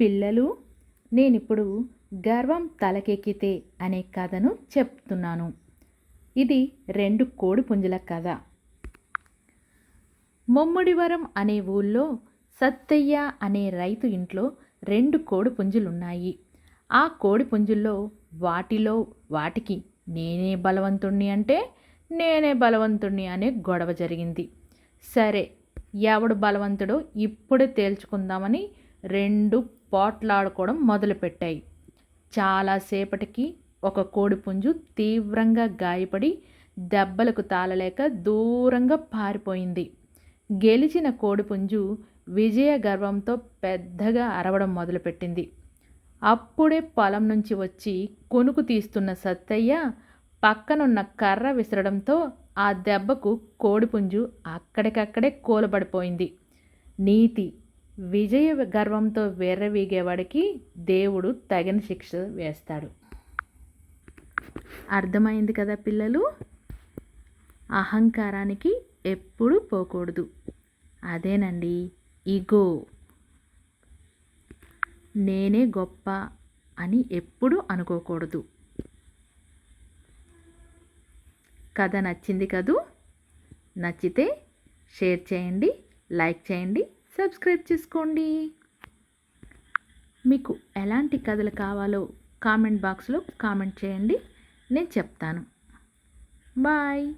పిల్లలు నేనిప్పుడు గర్వం తలకెక్కితే అనే కథను చెప్తున్నాను. ఇది రెండు కోడిపుంజుల కథ. ముమ్ముడివరం అనే ఊళ్ళో సత్తయ్య అనే రైతు ఇంట్లో రెండు కోడి పుంజులున్నాయి. ఆ కోడి పుంజుల్లో వాటిలో వాటికి నేనే బలవంతుణ్ణి అంటే నేనే బలవంతుణ్ణి అనే గొడవ జరిగింది. సరే ఎవడు బలవంతుడో ఇప్పుడే తేల్చుకుందామని రెండు పోట్లాడుకోవడం మొదలుపెట్టాయి. చాలాసేపటికి ఒక కోడిపుంజు తీవ్రంగా గాయపడి దెబ్బలకు తాళలేక దూరంగా పారిపోయింది. గెలిచిన కోడిపుంజు విజయ గర్వంతో పెద్దగా అరవడం మొదలుపెట్టింది. అప్పుడే పొలం నుంచి వచ్చి కొనుకు తీస్తున్న సత్తయ్య పక్కనున్న కర్ర విసరడంతో ఆ దెబ్బకు కోడిపుంజు అక్కడికక్కడే కూలబడిపోయింది. నీతి విజయ గర్వంతో వెర్రవీగేవాడికి దేవుడు తగిన శిక్ష వేస్తాడు. అర్థమైంది కదా పిల్లలు? అహంకారానికి ఎప్పుడూ పోకూడదు. అదేనండి ఇగో. నేనే గొప్ప అని ఎప్పుడు అనుకోకూడదు. కథ నచ్చింది కదూ? నచ్చితే షేర్ చేయండి లైక్ చేయండి సబ్స్క్రైబ్ చేసుకోండి. మీకు ఎలాంటి కథలు కావాలో కామెంట్ బాక్స్లో కామెంట్ చేయండి. నేను చెప్తాను. బాయ్.